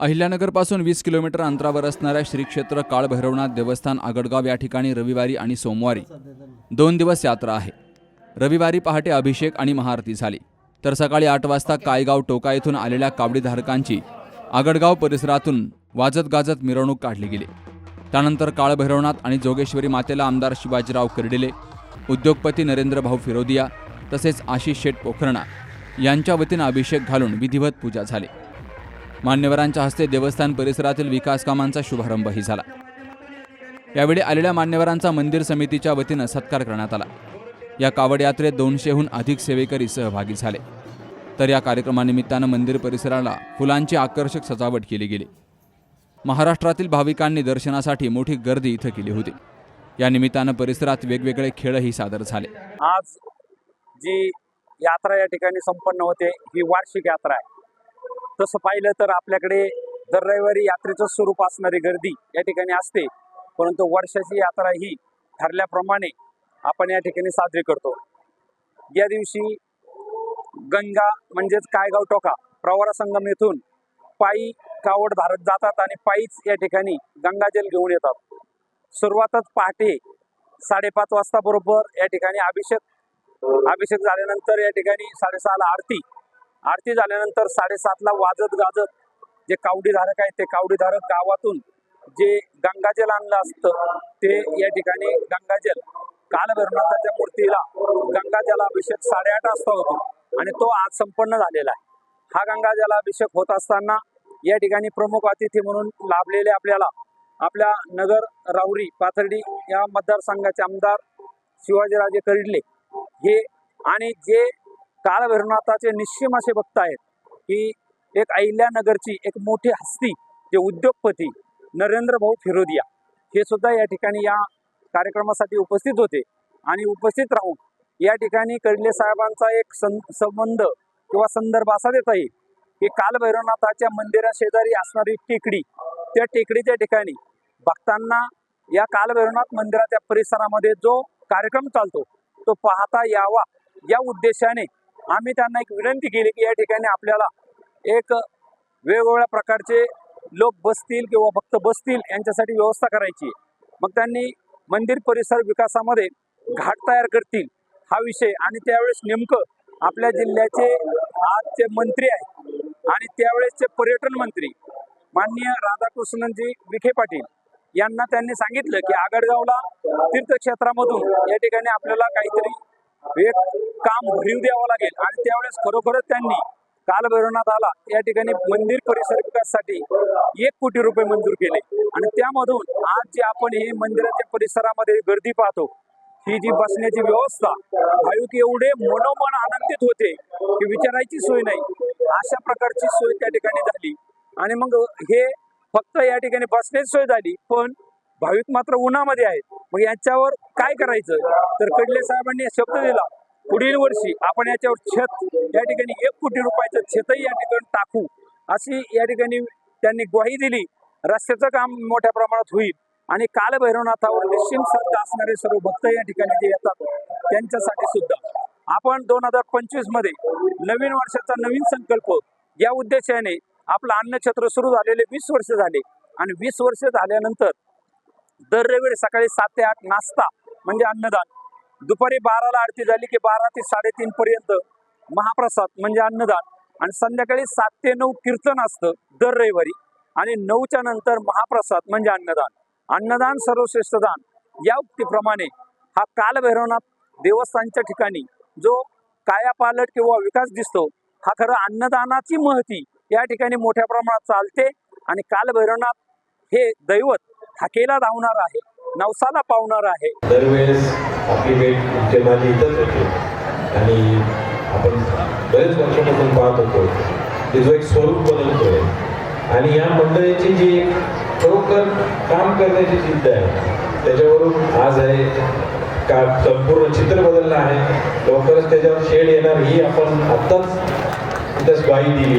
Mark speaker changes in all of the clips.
Speaker 1: अहिल्यानगरपासून वीस किलोमीटर अंतरावर असणाऱ्या श्रीक्षेत्र काळभैरवनाथ देवस्थान आगडगाव या ठिकाणी रविवारी आणि सोमवारी दोन दिवस यात्रा आहे. रविवारी पहाटे अभिषेक आणि महाआरती झाली. तर सकाळी आठ वाजता कायगाव टोका येथून आलेल्या कावडीधारकांची आगडगाव परिसरातून वाजत गाजत मिरवणूक काढली गेली. त्यानंतर काळभैरवनाथ आणि जोगेश्वरी मातेला आमदार शिवाजीराव कर्डिले उद्योगपती नरेंद्र भाऊ फिरोदिया तसेच आशिष शेठ पोखरणा यांच्या वतीनं अभिषेक घालून विधिवत पूजा झाली. मान्यवरांच्या हस्ते देवस्थान परिसरातील विकास कामांचा शुभारंभही झाला. यावेळी आलेल्या मान्यवरांचा मंदिर समितीच्या वतीनं सत्कार करण्यात आला. या कावड यात्रेत दोनशेहून अधिक सेवेकरी सहभागी झाले. तर या कार्यक्रमानिमित्तानं मंदिर परिसराला फुलांची आकर्षक सजावट केली गेली. महाराष्ट्रातील भाविकांनी दर्शनासाठी मोठी गर्दी इथं केली होती. या निमित्तानं परिसरात वेगवेगळे खेळही सादर झाले.
Speaker 2: आज जी यात्रा या ठिकाणी संपन्न होते ही वार्षिक यात्रा आहे. तसं पाहिलं तर आपल्याकडे दर रविवारी यात्रेचं स्वरूप असणारी गर्दी या ठिकाणी असते. परंतु वर्षाची यात्रा ही ठरल्याप्रमाणे आपण या ठिकाणी साजरी करतो. या दिवशी गंगा म्हणजेच कायगाव टोका प्रवारा संगम येथून पायी कावड धारक जातात आणि पायीच या ठिकाणी गंगाजल घेऊन येतात. सुरुवातच पहाटे साडेपाच वाजता बरोबर या ठिकाणी अभिषेक अभिषेक झाल्यानंतर या ठिकाणी साडेसहाला आरती आरती झाल्यानंतर साडेसातला वाजत गाजत जे कावडीधारक आहेत ते कावडीधारक गावातून जे गंगाजल आणलं असतं ते या ठिकाणी गंगाजल कालभैरवनाथाच्या मूर्तीला गंगाजल अभिषेक साडेआठ वाजता होतो आणि तो आज संपन्न झालेला आहे. हा गंगाजल अभिषेक होत असताना या ठिकाणी प्रमुख अतिथी म्हणून लाभलेले आपल्याला आपल्या नगर राहुरी पाथर्डी या मतदारसंघाचे आमदार शिवाजीराजे कर्डिले हे आणि जे काळभैरवनाथाचे निश्चिम असे भक्त आहेत की एक अहिल्यानगरची एक मोठी हस्ती जे उद्योगपती नरेंद्र भाऊ फिरोदिया हे सुद्धा या ठिकाणी या कार्यक्रमासाठी उपस्थित होते. आणि उपस्थित राहून या ठिकाणी कडले साहेबांचा एक सं संबंध किंवा संदर्भ असा देता येईल की कालभैरवनाथाच्या मंदिरा शेजारी असणारी टेकडी त्या टेकडीच्या ठिकाणी भक्तांना या कालभैरवनाथ मंदिराच्या परिसरामध्ये जो कार्यक्रम चालतो तो पाहता यावा या उद्देशाने आम्ही त्यांना एक विनंती केली की या ठिकाणी आपल्याला एक वेगवेगळ्या प्रकारचे लोक बसतील किंवा भक्त बसतील यांच्यासाठी व्यवस्था करायची. मग त्यांनी मंदिर परिसर विकासामध्ये घाट तयार करतील हा विषय. आणि त्यावेळेस नेमकं आपल्या जिल्ह्याचे आजचे मंत्री आहेत आणि त्यावेळेसचे पर्यटन मंत्री माननीय राधाकृष्णनजी विखे पाटील यांना त्यांनी सांगितलं की आगडगावला तीर्थक्षेत्रामधून या ठिकाणी आपल्याला काहीतरी एक काम भरीव द्यावं लागेल. आणि त्यावेळेस खरोखरच त्यांनी कालभैरवनाथाला या ठिकाणी मंदिर परिसर विकासासाठी एक कोटी रुपये मंजूर केले. आणि त्यामधून आज जे आपण हे मंदिराच्या परिसरामध्ये गर्दी पाहतो ही जी बसण्याची व्यवस्था भाविक एवढे मनोमन आनंदित होते की विचारायची सोय नाही. अशा प्रकारची सोय त्या ठिकाणी झाली. आणि मग हे फक्त या ठिकाणी बसण्याची सोय झाली पण भाविक मात्र उन्हामध्ये आहेत. मग यांच्यावर काय करायचं? तर कडले साहेबांनी शब्द दिला. पुढील वर्षी आपण याच्यावर छत या ठिकाणी एक कोटी रुपयाचं छतही या ठिकाणी टाकू. अशी या ठिकाणी त्यांनी ग्वाही दिली. रस्त्याचं काम मोठ्या प्रमाणात होईल. आणि कालभैरवनाथावर निश्चिम श्रद्धा असणारे सर्व भक्त या ठिकाणी जे येतात त्यांच्यासाठी सुद्धा. आपण दोन हजार पंचवीसमध्ये नवीन वर्षाचा नवीन संकल्प या उद्देशाने आपलं अन्नछत्र सुरू झालेले वीस वर्ष झाले. आणि वीस वर्ष झाल्यानंतर दर रविवारी सकाळी सात ते आठ नाश्ता म्हणजे अन्नदान. दुपारी बाराला आरती झाली की बारा ते साडेतीन पर्यंत महाप्रसाद म्हणजे अन्नदान. आणि संध्याकाळी सात ते नऊ कीर्तन असतं दर रविवारी. आणि नऊच्या नंतर महाप्रसाद म्हणजे अन्नदान. अन्नदान सर्वश्रेष्ठ दान. या उक्तीप्रमाणे हा कालभैरवनाथ देवस्थानच्या ठिकाणी जो कायापालट किंवा विकास दिसतो हा खरं अन्नदानाची महती या ठिकाणी मोठ्या प्रमाणात चालते. आणि कालभैरवनाथ हे दैवत हाकेला धावणार आहे नवसाला पावणार आहे.
Speaker 3: दरवेळेस आपली भेट तुमचे माझी इथंच होते. आणि आपण बरेच वर्षापासून पाहत होतो तिचं जो एक स्वरूप बदलतोय. आणि या मंडळीची जी खरोखर काम करण्याची जिद्द आहे त्याच्यावरून आज आहे का संपूर्ण चित्र बदललं आहे. लवकरच त्याच्यावर शेड येणार ही आपण आत्ताच त्यास ग्वाही दिली.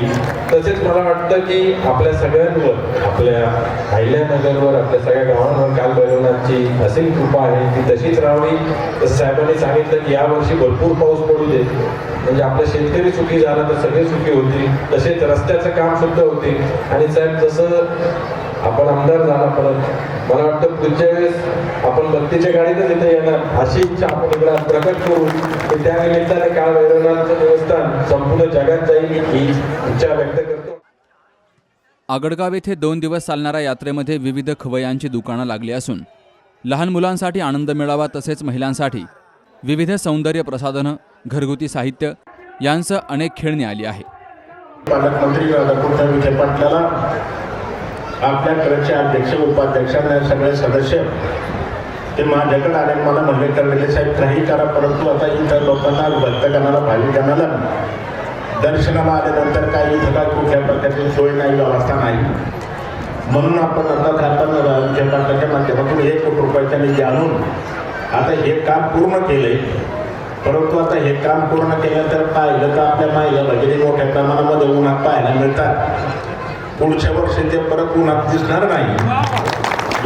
Speaker 3: तसेच मला वाटतं की आपल्या सगळ्यांवर आपल्या अहिल्यानगरवर आपल्या सगळ्या गावांवर काल भैरवनाथची असेल कृपा आहे. ती तशीच राहावी. तसं साहेबांनी सांगितलं की यावर्षी भरपूर पाऊस पडू दे. म्हणजे आपला शेतकरी सुखी झाला तर सगळे सुखी होतील. तसेच रस्त्याचं काम सुद्धा होतील आणि साहेब जसं आपण आमदार झाला परत मला वाटतं पुढच्या वेळेस आपण बत्तीच्या गाडीतच इथे येणार. अशी इच्छा आपण इकडे प्रकट करू. की त्या निमित्ताने काळ भैरवनाथचं देवस्थान संपूर्ण जगात जाईल ही इच्छा व्यक्त करतो.
Speaker 1: आगडगाव येथे दोन दिवस चालणाऱ्या यात्रेमध्ये विविध खवयांची दुकानं लागली असून लहान मुलांसाठी आनंद मेळावा तसेच महिलांसाठी विविध सौंदर्य प्रसाधनं घरगुती साहित्य यांसह अनेक खेळणी आली आहे.
Speaker 4: पालकमंत्री विखे पाटलाला आपल्याकडचे अध्यक्ष उपाध्यक्षांना सगळे सदस्य ते माझ्याकडे आले मला म्हणले करलेले साहेब काही करा परंतु आता इतर लोकांना भक्तगणाला भाविकांना दर्शनाला आल्यानंतर काही इथं काय कुठल्या प्रकारची सोय नाही व्यवस्था नाही. म्हणून आपण आता आपण विखे पाटलाच्या माध्यमातून एक कोटी रुपयाचा निधी आणून आता हे काम पूर्ण केले. परंतु आता हे काम पूर्ण केलं तर पाहिलं तर आपल्या माहिला भगिनी मोठ्या प्रमाणामध्ये उन्हात पाहायला मिळतात. पुढच्या वर्षी ते परत उन्हात दिसणार नाही.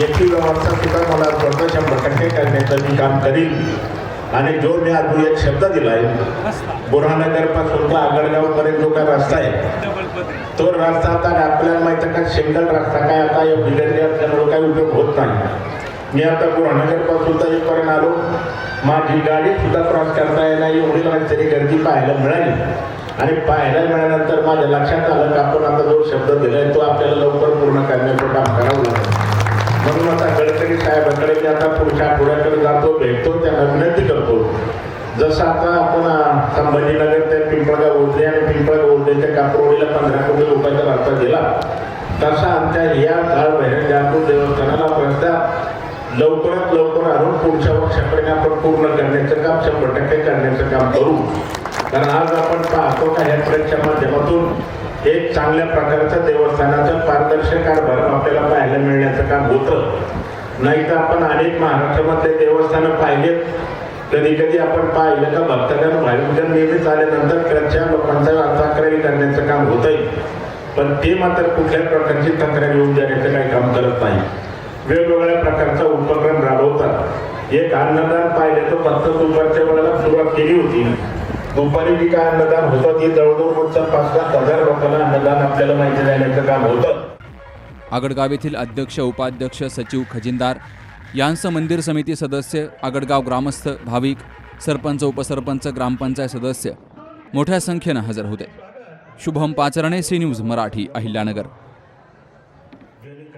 Speaker 4: याची व्यवस्था सुद्धा मला स्वतः शंभर टक्के करण्याचं मी काम करीन. आणि जो मी अजून एक शब्द दिलाय बुरहानगरपासून तर आगळगावपर्यंत जो काय रस्ता आहे तो रस्ता आता आपल्याला माहीत आहे का सिंगल रस्ता काय आता या बिल्डरने असल्यामुळे काही उपयोग होत नाही. मी आता बुरहानगरपासून तर इथपर्यंत आलो. माझी गाडी सुद्धा क्रॉस करता येणार एवढी तरी गर्दी पाहायला मिळाली. आणि पाहायला मिळाल्यानंतर माझ्या लक्षात आलं की आपण आता जो शब्द दिलाय तो आपल्याला लवकर पूर्ण करण्याचं काम करावं लागेल. म्हणून आता गडकरी साहेबांकडे मी आता पुढच्या आठवड्याकडे जातो भेटतो त्यांना विनंती करतो. जसं आता आपण संभाजीनगर ते पिंपळगाव ओढले आणि पिंपळगाव ओढले ते कापरोडीला पंधरा कोटी रुपयाचा रस्ता दिला. तसा आमच्या या काळ बहिरण जातो देवस्थानाला रस्ता लवकरात लवकर आणून पुढच्या वर्षाकडे आपण पूर्ण करण्याचं काम शंभर टक्के करण्याचं काम करू. कारण आज आपण पाहतो का ह्या ट्रेकच्या माध्यमातून एक चांगल्या प्रकारचं देवस्थानाचं पारदर्शक कारभार आपल्याला पाहायला मिळण्याचं काम होतं. नाही तर आपण अनेक महाराष्ट्रामधले देवस्थानं पाहिलेत. कधी कधी आपण पाहिलं का भक्तगण भाविकजन नेहमीच आल्यानंतर कडच्या लोकांचा तक्रारी करण्याचं काम होतंय. पण ते मात्र कुठल्याच प्रकारची तक्रार येऊन देण्याचं काही काम करत नाही. वेगवेगळ्या प्रकारचा उपक्रम राबवतात. एक अन्नदान पाहिलं तर फक्त दुपारच्या वेळेला सुरुवात केली होती. दुपारी जी काय अन्नदान होतं ते जवळजवळ रोजचा पाच सात हजार लोकांना अन्नदान आपल्याला माहिती देण्याचं काम होतं.
Speaker 1: आगडगाव येथील अध्यक्ष उपाध्यक्ष सचिव खजिनदार यांसह मंदिर समिती सदस्य आगडगाव ग्रामस्थ भाविक सरपंच उपसरपंच ग्रामपंचायत सदस्य मोठ्या संख्येनं हजर होते. Shubham Pacharne C news Marathi Ahilyanagar.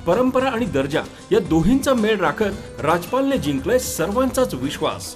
Speaker 5: परंपरा आणि दर्जा या दोन्हींचा मेळ राखत राजपालने जिंकलाय सर्वांचाच विश्वास.